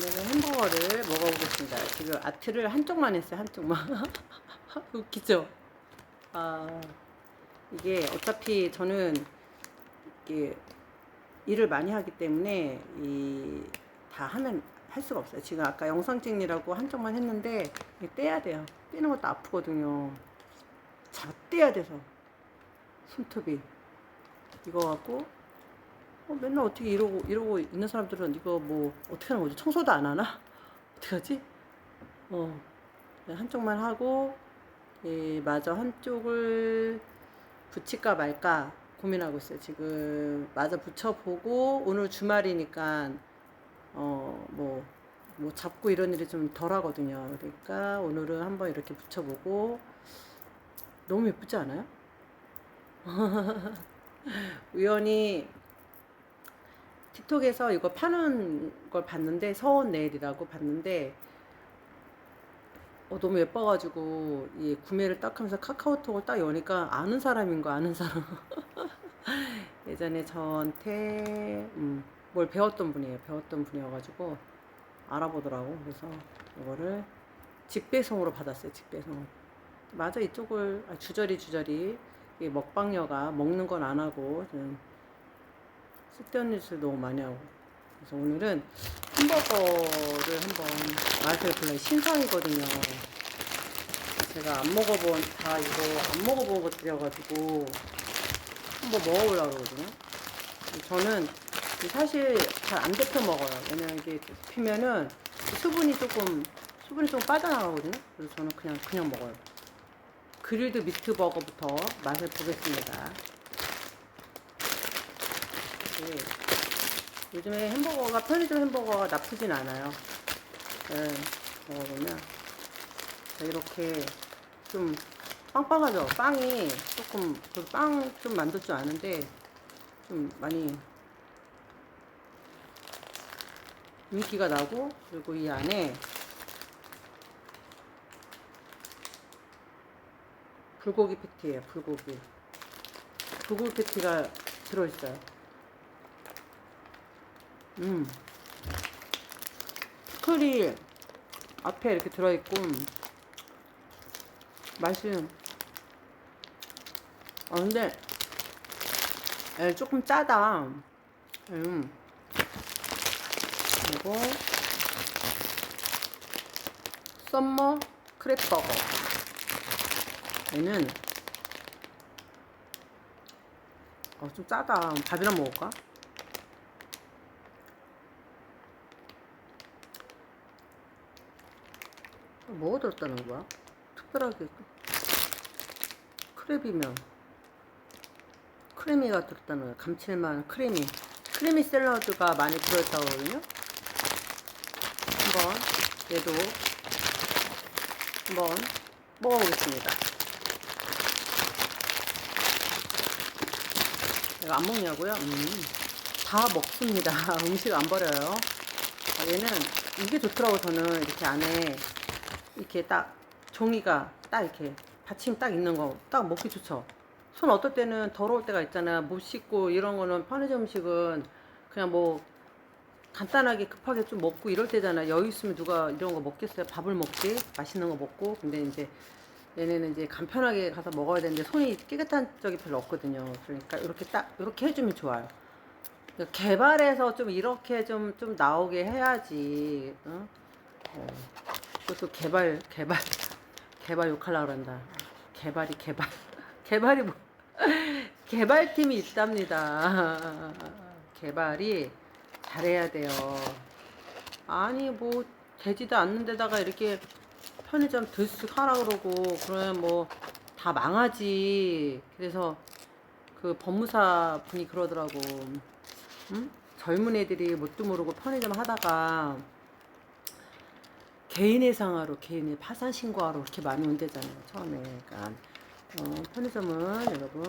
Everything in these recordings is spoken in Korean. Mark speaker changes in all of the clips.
Speaker 1: 오늘은 햄버거를 먹어보겠습니다. 지금 아트를 한쪽만 했어요, 한쪽만. 웃기죠? 아, 이게 어차피 저는 이게 일을 많이 하기 때문에 이 다 하면 할 수가 없어요. 지금 아까 영상 찍느라고 한쪽만 했는데 떼야 돼요. 떼는 것도 아프거든요. 자, 떼야 돼서 손톱이 이거 갖고 어, 맨날 어떻게 이러고 이러고 있는 사람들은 이거 뭐 어떻게 하는 거지? 청소도 안 하나? 어떻게 하지? 어 그냥 한쪽만 하고 예, 마저 한쪽을 붙일까 말까 고민하고 있어요. 지금 마저 붙여보고 오늘 주말이니까 어뭐 뭐 잡고 이런 일이 좀 덜 하거든요. 그러니까 오늘은 한번 이렇게 붙여보고 너무 예쁘지 않아요? 우연히 틱톡에서 이거 파는 걸 봤는데 서원 네일이라고 봤는데 어, 너무 예뻐가지고 이 구매를 딱 하면서 카카오톡을 딱 여니까 아는 사람인 거 아는 사람. 예전에 저한테 음, 뭘 배웠던 분이에요. 배웠던 분이어가지고 알아보더라고. 그래서 이거를 직배송으로 받았어요 직배송 맞아 이쪽을 아, 주저리 주저리. 이 먹방녀가 먹는 건 안 하고 쓸데없는 짓을 너무 많이 하고. 그래서 오늘은 햄버거를 한번 맛을 볼래요. 신상이거든요. 제가 안 먹어본 다 이거 안 먹어본 것들이어가지고 한번 먹어보려고 그러거든요. 저는 사실 잘 안 데펴 먹어요. 왜냐면 이게 데피면은 수분이 조금 수분이 좀 빠져나가거든요. 그래서 저는 그냥 그냥 먹어요. 그릴드 미트 버거부터 맛을 보겠습니다 네. 요즘에 햄버거가 편의점 햄버거가 나쁘진 않아요. 네, 먹어보면 자, 이렇게 좀 빵빵하죠. 빵이 조금 빵 좀 만들 줄 아는데 좀 많이 윤기가 나고 그리고 이 안에 불고기 패티예요. 불고기. 불고기 패티가 들어있어요. 음. 피클이 앞에 이렇게 들어있고, 맛이, 아, 근데, 에, 조금 짜다. 음. 그리고, 썸머 크랩버거. 얘는, 어, 좀 짜다. 밥이랑 먹을까? 뭐가 들었다는 거야? 특별하게 크랩이면 크래미가 들었다는 거야. 감칠맛 크래미 크래미 샐러드가 많이 들어있다고 그러거든요. 한번 얘도 한번 먹어보겠습니다. 이거 안 먹냐고요? 음, 다 먹습니다. 음식 안 버려요. 아, 얘는 이게 좋더라고 저는 이렇게 안에 이렇게 딱 종이가 딱 이렇게 받침 딱 있는 거 딱 먹기 좋죠. 손 어떨 때는 더러울 때가 있잖아. 못 씻고 이런 거는 편의점 음식은 그냥 뭐 간단하게 급하게 좀 먹고 이럴 때잖아. 여유 있으면 누가 이런 거 먹겠어요? 밥을 먹지? 맛있는 거 먹고. 근데 이제 얘네는 이제 간편하게 가서 먹어야 되는데 손이 깨끗한 적이 별로 없거든요. 그러니까 이렇게 딱 이렇게 해주면 좋아요. 그러니까 개발해서 좀 이렇게 좀 좀 나오게 해야지. 어? 어. 그것도 개발 개발 개발 욕하려고 그런다. 개발이 개발 개발이 뭐 개발팀이 있답니다. 개발이 잘해야 돼요. 아니 뭐 되지도 않는 데다가 이렇게 편의점 들쓱 하라 그러고 그러면 뭐 다 망하지. 그래서 그 법무사 분이 그러더라고. 응? 젊은 애들이 뭣도 모르고 편의점 하다가 개인의 상하로 개인의 파산 신고하러 그렇게 많이 온대잖아요 처음에. 그러니까 어, 편의점은 여러분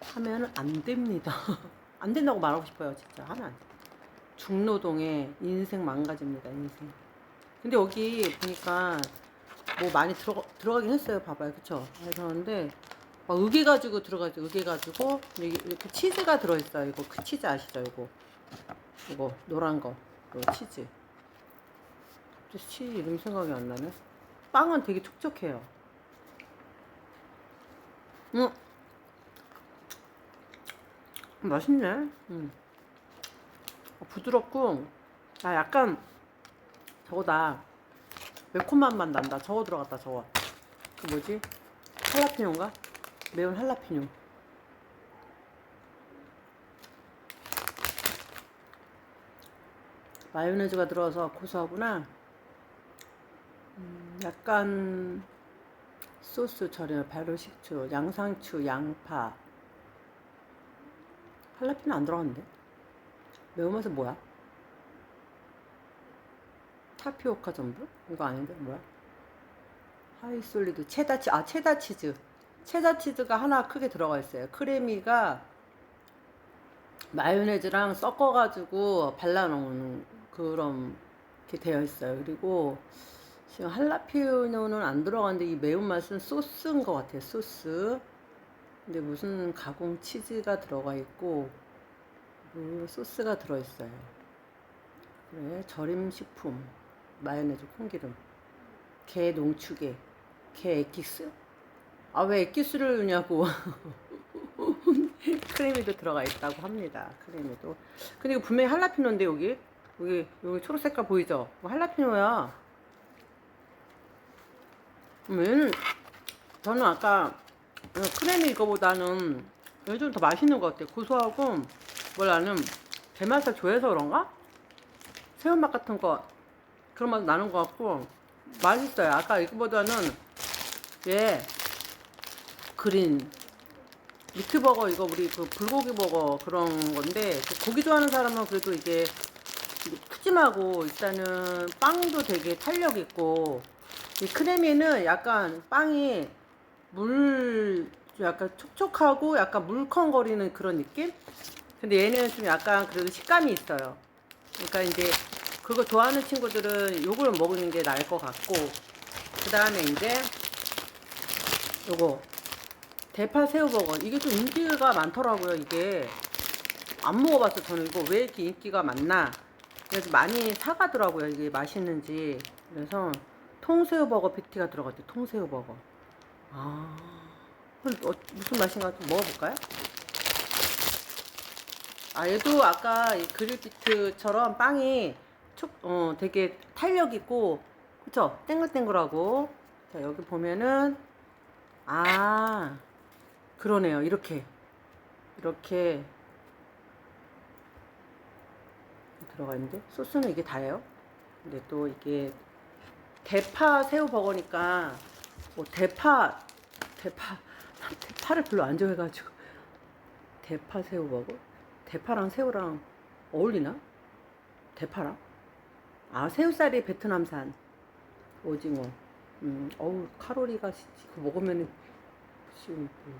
Speaker 1: 하면 안 됩니다. 안 된다고 말하고 싶어요 진짜. 하면 안 돼. 중노동에 인생 망가집니다 인생. 근데 여기 보니까 뭐 많이 들어, 들어가긴 했어요 봐봐요. 그쵸? 근데 막 으개 가지고 들어가죠 으개 가지고 이렇게 치즈가 들어있어요 이거. 그 치즈 아시죠 이거? 이거 노란 거 이거 치즈 치 이름 생각이 안 나네. 빵은 되게 촉촉해요. 음. 맛있네. 음. 어, 부드럽고, 아, 약간, 저거다. 매콤한 맛 난다. 저거 들어갔다, 저거. 그 뭐지? 할라피뇨인가? 매운 할라피뇨. 마요네즈가 들어가서 고소하구나. 음, 약간 소스처럼 발효 식초, 양상추, 양파. 할라피뇨 안 들어갔는데? 매운맛은 뭐야? 타피오카 전분? 이거 아닌데 뭐야? 하이솔리드 체다 치, 아 체다 치즈. 체다 치즈가 하나 크게 들어가 있어요. 크레미가 마요네즈랑 섞어가지고 발라놓은 그런 게 되어 있어요. 그리고 지금 할라피뇨는 안 들어갔는데 이 매운맛은 소스인 것 같아요. 소스. 근데 무슨 가공 치즈가 들어가 있고 그 소스가 들어있어요. 그래 절임 식품 마요네즈 콩기름 게 농축에 게 에기스 아왜 에기스를 넣냐고 크레미도 들어가 있다고 합니다. 크레미도. 근데 이거 분명히 할라피뇨인데 여기 여기 여기 초록 색깔 보이죠? 이거 할라피뇨야. 음, 저는 아까 크레미 이거보다는 좀더 맛있는 것 같아요. 고소하고 뭘 나는 게맛을 좋아해서 그런가? 새우맛 같은 거 그런 맛 나는 것 같고 맛있어요. 아까 이거보다는 얘 그린 미트버거 이거 우리 그 불고기 버거 그런 건데 그 고기 좋아하는 사람은 그래도 이게 푸짐하고 일단은 빵도 되게 탄력 있고 이 크레미는 약간 빵이 물 약간 촉촉하고 약간 물컹거리는 그런 느낌? 근데 얘는 좀 약간 그래도 식감이 있어요. 그러니까 이제 그거 좋아하는 친구들은 요걸 먹는 게 나을 것 같고 그 다음에 이제 요거 대파 새우버거. 이게 좀 인기가 많더라고요 이게. 안 먹어봤어 저는 이거. 왜 이렇게 인기가 많나? 그래서 많이 사가더라고요 이게 맛있는지. 그래서 통새우 버거 패티가 들어갔대 통새우 버거. 아. 그럼 어, 무슨 맛인가 좀 먹어볼까요? 아 얘도 아까 이 그릴비트처럼 빵이 촉, 어, 되게 탄력 있고 그쵸? 땡글땡글하고. 자 여기 보면은 아 그러네요. 이렇게. 이렇게. 들어가 있는데 소스는 이게 다예요? 근데 또 이게 대파 새우 버거니까 뭐 대파 대파 난 대파를 별로 안 좋아해가지고. 대파 새우 버거? 대파랑 새우랑 어울리나? 대파랑? 아 새우살이 베트남산. 오징어. 음 어우 칼로리가 씨, 그거 먹으면은 지금 뭐,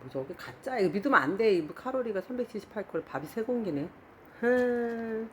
Speaker 1: 뭐 저게 가짜? 이거 믿으면 안돼. 이 칼로리가 378칼 밥이 세 공기네. 흠.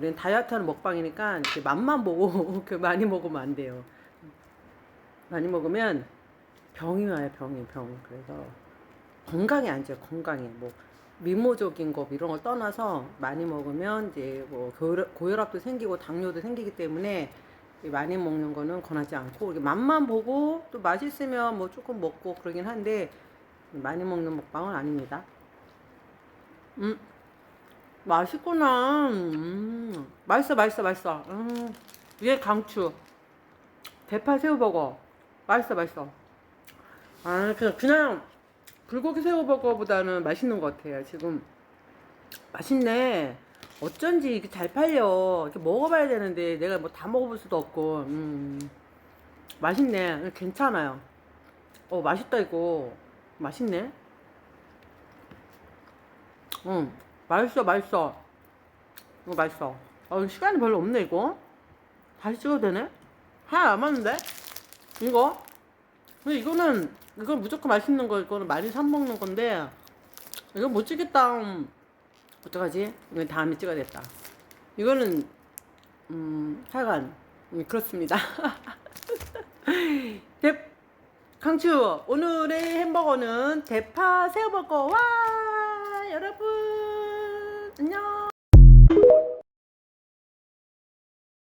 Speaker 1: 우리는 다이어트하는 먹방이니까 이렇게 맛만 보고 그 많이 먹으면 안 돼요. 많이 먹으면 병이 와요, 병이 병. 그래서 건강에 안 좋아요, 건강에 뭐 미모적인 거 이런 걸 떠나서 많이 먹으면 이제 뭐 고혈- 고혈압도 생기고 당뇨도 생기기 때문에 많이 먹는 거는 권하지 않고 맛만 보고 또 맛있으면 뭐 조금 먹고 그러긴 한데 많이 먹는 먹방은 아닙니다. 음. 맛있구나. 음, 맛있어, 맛있어, 맛있어. 음, 얘 강추. 대파 새우버거. 맛있어, 맛있어. 아, 그냥, 그냥 불고기 새우버거보다는 맛있는 것 같아요. 지금 맛있네. 어쩐지 이게 잘 팔려. 이렇게 먹어봐야 되는데 내가 뭐 다 먹어볼 수도 없고. 음, 맛있네. 괜찮아요. 어, 맛있다 이거. 맛있네. 응. 맛있어, 맛있어. 이거 맛있어. 어, 시간이 별로 없네, 이거. 다시 찍어도 되네? 하나 남았는데? 이거? 근데 이거는, 이건 무조건 맛있는 거, 이거는 많이 사 먹는 건데, 이거 못 찍겠다. 어떡하지? 이거 다음에 찍어야겠다. 이거는, 음, 하여간, 음, 그렇습니다. 대, 강추, 오늘의 햄버거는 대파 새우버거. 와! 여러분! 안녕.